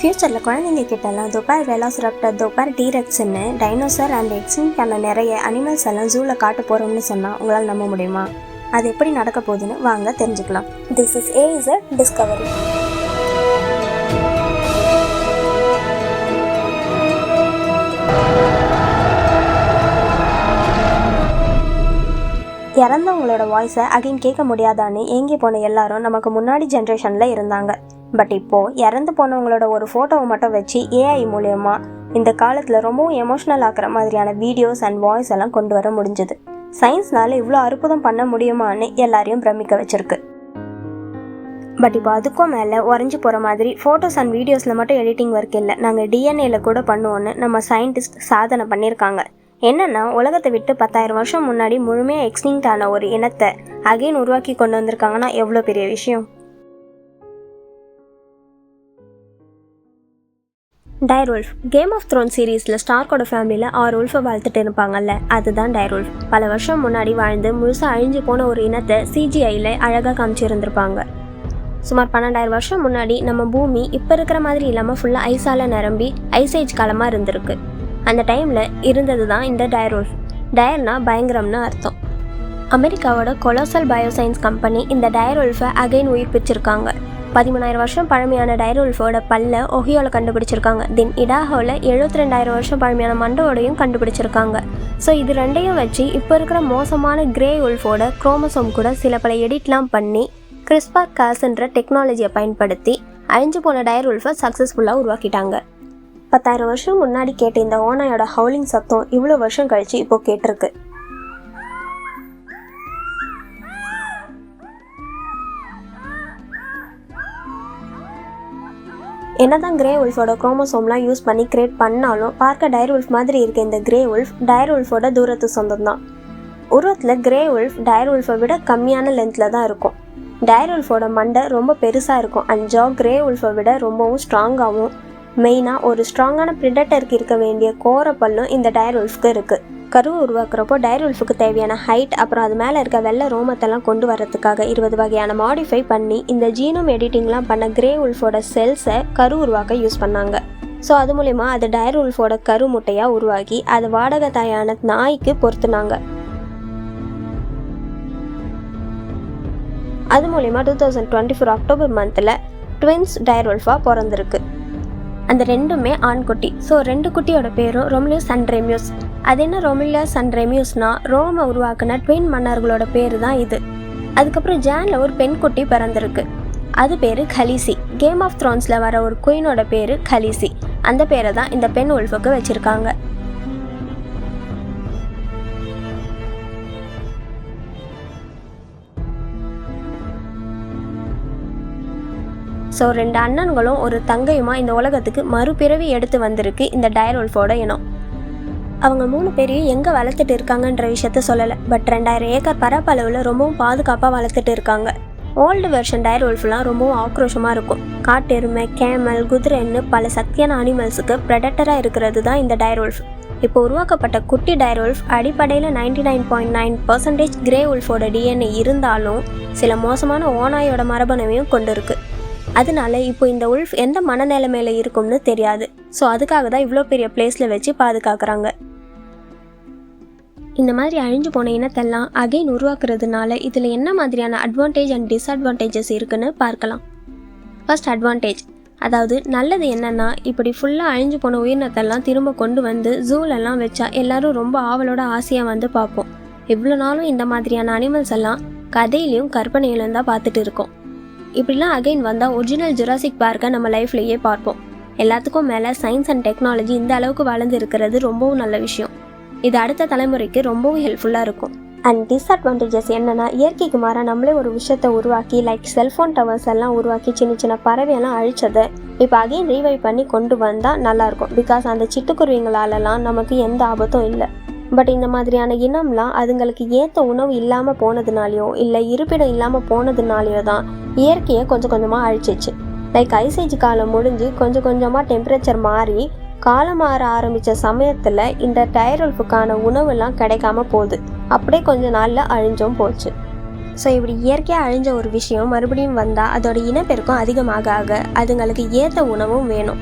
ஃப்யூச்சரில் குழந்தைங்க கிட்டலாம் துபார் வெலாசிராப்டர் துபார் டீரெக்ஸ்ன்னு டைனோசர் அண்ட் எக்ஸிங்கான நிறைய அனிமல்ஸ் எல்லாம் ஜூவில் காட்ட போகிறோம்னு சொன்னால் உங்களால் நம்ப முடியுமா? அது எப்படி நடக்க போகுதுன்னு வாங்க தெரிஞ்சுக்கலாம். This is a is a discovery இறந்தவங்களோட வாய்ஸை அகைன் கேட்க முடியாதான்னு ஏங்கி போன எல்லாரும் நமக்கு முன்னாடி ஜென்ரேஷனில் இருந்தாங்க. பட் இப்போது இறந்து போனவங்களோட ஒரு ஃபோட்டோவை மட்டும் வச்சு ஏஐ மூலயமா இந்த காலத்தில் ரொம்பவும் எமோஷ்னல் ஆக்குற மாதிரியான வீடியோஸ் அண்ட் வாய்ஸ் எல்லாம் கொண்டு வர முடிஞ்சுது. சயின்ஸ்னால இவ்வளோ அற்புதம் பண்ண முடியுமான்னு எல்லாரையும் பிரமிக்க வச்சிருக்கு. பட் இப்போ அதுக்கும் மேலே உறைஞ்சி போகிற மாதிரி ஃபோட்டோஸ் அண்ட் வீடியோஸில் மட்டும் எடிட்டிங் ஒர்க் இல்லை. நாங்கள் டிஎன்ஏல கூட பண்ணுவோன்னு நம்ம சயின்டிஸ்ட் சாதனை பண்ணியிருக்காங்க என்னன்னா உலகத்தை விட்டு பத்தாயிரம் வருஷம் முன்னாடி முழுமையாக எக்ஸ்டிங்க்ட் ஆன ஒரு இனத்தை அகைன் உருவாக்கி கொண்டு வந்திருக்காங்கன்னா எவ்வளோ பெரிய விஷயம்? டைரோல்ஃப் கேம் ஆஃப் த்ரோன் சீரீஸில் ஸ்டார்க்கோட ஃபேமிலியில் ஆறு உல்ஃபை வளர்த்துட்டு இருப்பாங்கல்ல அதுதான் டைரோல்ஃப் பல வருஷம் முன்னாடி வாழ்ந்து முழுசாக அழிஞ்சு போன ஒரு இனத்தை சிஜிஐயில் அழகாக காமிச்சிருந்திருப்பாங்க. சுமார் பன்னெண்டாயிரம் வருஷம் முன்னாடி நம்ம பூமி இப்போ இருக்கிற மாதிரி இல்லாமல் ஃபுல்லாக ஐஸால் நிரம்பி ஐசேஜ் காலமாக இருந்திருக்கு. அந்த டைமில் இருந்தது தான் இந்த டயரோல்ஃப் டயர்னா பயங்கரம்னு அர்த்தம். அமெரிக்காவோட கொலோசல் பயோசைன்ஸ் கம்பெனி இந்த டயரோல்ஃபை அகைன் உயிர்ப்பிச்சிருக்காங்க பதிமூணாயிரம் வருஷம் பழமையான டைரோல்ஃபோட பல்ல ஒஹியோவில் கண்டுபிடிச்சிருக்காங்க. தென் இடாஹோவில் எழுபத்தி ரெண்டாயிரம் வருஷம் பழமையான மண்டோடையும் கண்டுபிடிச்சிருக்காங்க. ஸோ இது ரெண்டையும் வச்சு இப்போ இருக்கிற மோசமான கிரே உல்ஃபோட குரோமசோம் கூட சில பல எடிட்லாம் பண்ணி கிறிஸ்பார் காசுன்ற டெக்னாலஜியை பயன்படுத்தி அழிஞ்சு போன டயர் உல்ஃபை சக்ஸஸ்ஃபுல்லாக உருவாக்கிட்டாங்க. பத்தாயிரம் வருஷம் முன்னாடி கேட்ட இந்த ஓனாயோட ஹவுலிங் சத்தம் இவ்வளோ வருஷம் கழிச்சு இப்போ கேட்டிருக்கு. என்னதான் கிரே உல்ஃபோட குரோமோசோம்லாம் யூஸ் பண்ணி கிரியேட் பண்ணாலும் பார்க்க டயர் உல்ஃப் மாதிரி இருக்க இந்த கிரே உல்ஃப் டயர் உல்ஃபோட தூரத்து சொந்தம் தான் உருவத்தில் கிரே உல்ஃப் டயர் உல்ஃபை விட கம்மியான லென்த்தில் தான் இருக்கும். டயர் உல்ஃபோட மண்டை ரொம்ப பெருசாக இருக்கும். அண்ட் ஜா கிரே உல்ஃபை விட ரொம்பவும் ஸ்ட்ராங்காகவும் மெயினாக ஒரு ஸ்ட்ராங்கான ப்ரிடட்டருக்கு இருக்க வேண்டிய கோர பல்லும் இந்த டயர் உல்ஃப்க்கு இருக்குது கருவை உருவாக்குறப்போ டயர் உல்ஃபுக்கு தேவையான ஹைட் அப்புறம் அது மேலே இருக்க வெள்ளை ரோமத்தெல்லாம் கொண்டு வரதுக்காக இருபது வகையான மாடிஃபை பண்ணி இந்த ஜீனோம் எடிட்டிங்லாம் பண்ண கிரே உல்ஃபோட செல்ஸை கரு உருவாக்க யூஸ் பண்ணாங்க. ஸோ அது மூலிமா அது டயர் உல்ஃபோட கரு முட்டையாக உருவாக்கி அது வாடகை தாயான நாய்க்கு பொருத்துனாங்க. அது மூலிமா two thousand twenty four October மந்தில் ட்வின்ஸ் டயர் உல்ஃபாக பிறந்திருக்கு. அந்த ரெண்டுமே ஆண்குட்டி. ஸோ ரெண்டு குட்டியோட பேரும் ரொமிலியஸ் அண்ட் ரெமியூஸ் அது என்ன ரொமிலியஸ் அண்ட் ரெமியூஸ்னா ரோமை உருவாக்குன ட்வின் மன்னர்களோட பேர் தான் இது. அதுக்கப்புறம் ஜானில் ஒரு பெண் குட்டி பிறந்திருக்கு. அது பேர் கலிசி கேம் ஆஃப் த்ரோன்ஸில் வர ஒரு குயினோட பேர் கலிசி அந்த பேரை தான் இந்த பெண் உல்ஃபுக்கு வச்சுருக்காங்க. ஸோ ரெண்டு அண்ணன்களும் ஒரு தங்கையுமா இந்த உலகத்துக்கு மறுபிறவி எடுத்து வந்திருக்கு இந்த டயரோல்ஃபோட இனம். அவங்க மூணு பேரையும் எங்கே வளர்த்துட்டு இருக்காங்கன்ற விஷயத்த சொல்லலை. பட் ரெண்டாயிரம் ஏக்கர் பரப்பளவில் ரொம்பவும் பாதுகாப்பாக வளர்த்துட்டு இருக்காங்க. ஓல்டு வெர்ஷன் டயர் உல்ஃப்லாம் ரொம்பவும் ஆக்ரோஷமாக இருக்கும். காட்டெருமை கேமல் குதிரைன்னு பல சக்தியான அனிமல்ஸுக்கு ப்ரெடட்டராக இருக்கிறது தான் இந்த டயர் உல்ஃப் இப்போ உருவாக்கப்பட்ட குட்டி டயர் உல்ஃப் அடிப்படையில் ninety nine point nine percentage grey உல்ஃபோட DNA இருந்தாலும் சில மோசமான ஓனாயோட மரபணுவையும் கொண்டு இருக்குது அதனால இப்போ இந்த உல்ஃப் எந்த மனநிலைமையில இருக்கும்னு தெரியாது. ஸோ அதுக்காக தான் இவ்வளோ பெரிய பிளேஸில் வச்சு பாதுகாக்கிறாங்க. இந்த மாதிரி அழிஞ்சு போன இனத்தெல்லாம் அகைன் உருவாக்குறதுனால இதில் என்ன மாதிரியான அட்வான்டேஜ் அண்ட் டிஸ்அட்வான்டேஜஸ் இருக்குன்னு பார்க்கலாம். ஃபர்ஸ்ட் அட்வான்டேஜ் அதாவது நல்லது என்னன்னா இப்படி ஃபுல்லாக அழிஞ்சு போன உயிரினத்தெல்லாம் திரும்ப கொண்டு வந்து ஜூலெல்லாம் வச்சா எல்லாரும் ரொம்ப ஆவலோட ஆசையாக வந்து பார்ப்போம். இவ்வளோ நாளும் இந்த மாதிரியான அனிமல்ஸ் எல்லாம் கதையிலையும் கற்பனையிலும் தான் பார்த்துட்டு இருக்கோம். இப்படிலாம் அகைன் வந்தால் ஒரிஜினல் ஜுராசிக் பார்க்கை நம்ம லைஃப்லேயே பார்ப்போம். எல்லாத்துக்கும் மேலே சயின்ஸ் அண்ட் டெக்னாலஜி இந்த அளவுக்கு வளர்ந்து இருக்கிறது ரொம்பவும் நல்ல விஷயம். இது அடுத்த தலைமுறைக்கு ரொம்பவும் ஹெல்ப்ஃபுல்லாக இருக்கும். அண்ட் டிஸ்அட்வான்டேஜஸ் என்னென்னா இயற்கைக்கு மாறாக நம்மளே ஒரு விஷயத்தை உருவாக்கி லைக் செல்ஃபோன் டவர்ஸ் எல்லாம் உருவாக்கி சின்ன சின்ன பறவையெல்லாம் அழிச்சதை இப்போ அகைன் ரீவைவ் பண்ணி கொண்டு வந்தால் நல்லாயிருக்கும் பிகாஸ் அந்த சிட்டுக்குருவிங்களாலலாம் நமக்கு எந்த ஆபத்தும் இல்லை. பட் இந்த மாதிரியான இனம்லாம் அதுங்களுக்கு ஏற்ற உணவு இல்லாமல் போனதுனாலையோ இல்லை இருப்பிடம் இல்லாமல் போனதுனாலையோ தான் இயற்கையை கொஞ்சம் கொஞ்சமாக அழிச்சிச்சு. லைக் ஐசேஜ் காலம் முடிஞ்சு கொஞ்சம் கொஞ்சமாக டெம்பரேச்சர் மாறி காலம் மாற ஆரம்பித்த சமயத்தில் இந்த டைரோல்ஃபுக்கான உணவுலாம் கிடைக்காம போகுது. அப்படியே கொஞ்ச நாளில் அழிஞ்சும் போச்சு. ஸோ இப்படி இயற்கையாக அழிஞ்ச ஒரு விஷயம் மறுபடியும் வந்தால் அதோட இனப்பெருக்கம் அதிகமாக ஆக அதுங்களுக்கு ஏற்ற உணவும் வேணும்.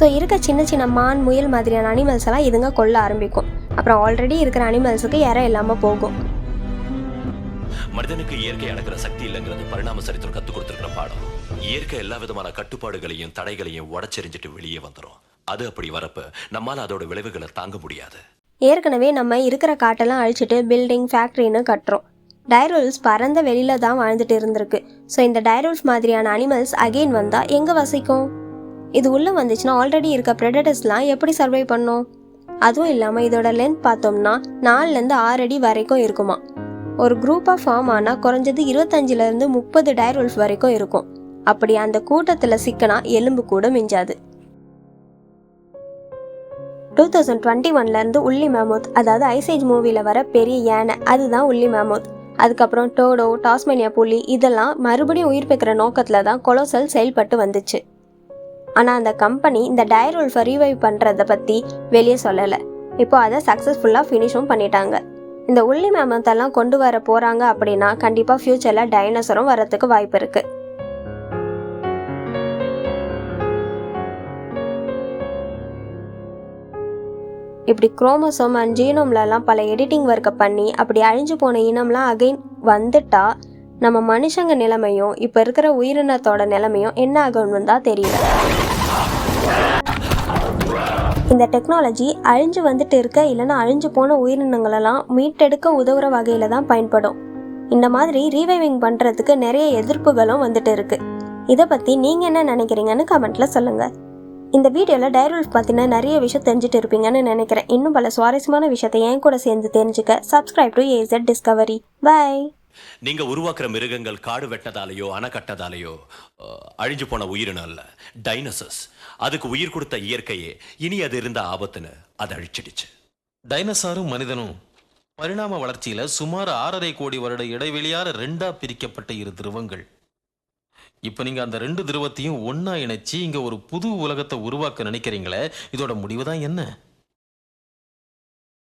ஸோ இருக்க சின்ன சின்ன மான் முயல் மாதிரியான அனிமல்ஸ் எல்லாம் இதுங்க கொல்ல ஆரம்பிக்கும். அப்புறம் ஆல்ரெடி இருக்கிற அனிமல்ஸுக்கு இற இல்லாமல் போகும். மனிதனுக்கு இயற்கை அடக்கிற சக்தி இல்லைங்கிறது பரிணாம சரித்திரம் கத்து கொடுத்திருக்கிற பாடம். இயற்கை எல்லா விதமான கட்டுப்பாடுகளையும் தடைகளையும் உடச்செறிஞ்சிட்டு வெளியே வந்துரும். அது அப்படி வரப்ப நம்மால அதோட விளைவுகளை தாங்க முடியாது. ஏற்கனவே நம்ம இருக்கிற காட்டெல்லாம் அழிச்சிட்டு பில்டிங் ஃபேக்ட்ரின்னு கட்டுறோம். டைரோல்ஸ் பறந்த வெளியில தான் வாழ்ந்துட்டு இருந்திருக்கு. ஸோ இந்த டைரோல்ஸ் மாதிரியான அனிமல்ஸ் அகெயின் வந்தால் எங்கே வசிக்கும்? இது உள்ளே வந்துச்சுன்னா ஆல்ரெடி இருக்க ப்ரெடட்டர்ஸ்லாம் எப்படி சர்வை பண்ணும்? அதுவும் இல்லாமல் இதோட லென்த் பார்த்தோம்னா நாலுலேருந்து ஆறு அடி வரைக்கும் இருக்குமா? ஒரு குரூப்பாக ஃபார்ம் ஆனால் குறைஞ்சது இருபத்தஞ்சிலேருந்து முப்பது டயர் உல்ஃப் வரைக்கும் இருக்கும். அப்படி அந்த கூட்டத்தில் சிக்கனா எலும்பு கூட மிஞ்சாது. டூ தௌசண்ட் டுவெண்ட்டி ஒன்லேருந்து உள்ளி மேமோத் அதாவது ஐசேஜ் மூவியில் வர பெரிய யானை அதுதான் உள்ளி மேமோத் அதுக்கப்புறம் டோடோ டாஸ்மேனியா புலி இதெல்லாம் மறுபடியும் உயிர் பெக்கிற நோக்கத்தில் தான் கொலோசல் செயல்பட்டு வந்துச்சு. ஆனால் அந்த கம்பெனி இந்த டயரோல்ஃபை ரீவைவ் பண்ணுறத பற்றி வெளியே சொல்லலை. இப்போ அதை சக்ஸஸ்ஃபுல்லாக ஃபினிஷும் பண்ணிட்டாங்க. இந்த உள்ளி மேமத்தெல்லாம் கொண்டு வர போகிறாங்க அப்படின்னா கண்டிப்பாக ஃப்யூச்சரில் டைனோசரும் வரத்துக்கு வாய்ப்பு இருக்குது இப்படி குரோமோசோம் அண்ட் ஜீனோம்லலாம் பல எடிட்டிங் ஒர்க்கை பண்ணி அப்படி அழிஞ்சு போன இனம்லாம் அகைன் வந்துட்டா நம்ம மனுஷங்க நிலைமையும் இப்போ இருக்கிற உயிரினத்தோட நிலைமையும் என்ன ஆகும்னு தான் தெரியல. இந்த டெக்னாலஜி அழிஞ்சு வந்துட்டு இருக்க இல்லைன்னா அழிஞ்சு போன உயிரினங்களெல்லாம் மீட்டெடுக்க உதவுற வகையில் தான் பயன்படும். இந்த மாதிரி ரீவைவிங் பண்ணுறதுக்கு நிறைய எதிர்ப்புகளும் வந்துட்டு இருக்கு. இதை பற்றி நீங்கள் என்ன நினைக்கிறீங்கன்னு கமெண்ட்டில் சொல்லுங்கள் இந்த வீடியோவில் டைரோல்ஸ் பற்றின நிறைய விஷயம் தெரிஞ்சுட்டு இருப்பீங்கன்னு நினைக்கிறேன். இன்னும் பல சுவாரஸ்யமான விஷயத்தை என் கூட சேர்ந்து தெரிஞ்சுக்க சப்ஸ்கிரைப் டு ஏசட் டிஸ்கவரி பை நீங்க உருவாக்குற மிருகங்கள் காடு வெட்டினதாலேயோ அணை கட்டினதாலேயோ அழிஞ்சு போன உயிரினம் அல்ல டைனோசஸ் அதுக்கு உயிர் கொடுத்த இயற்கையே இனி அது இருந்த ஆபத்துன்னு அதை அழிச்சிடுச்சு. டைனோசாரும் மனிதனும் பரிணாம வளர்ச்சியில சுமார் ஆறரை கோடி வருட இடைவெளியால ரெண்டா பிரிக்கப்பட்ட இரு துருவங்கள். இப்ப நீங்க அந்த ரெண்டு துருவத்தையும் ஒன்னா இணைச்சு இங்க ஒரு புது உலகத்தை உருவாக்க நினைக்கிறீங்களே இதோட முடிவு தான் என்ன?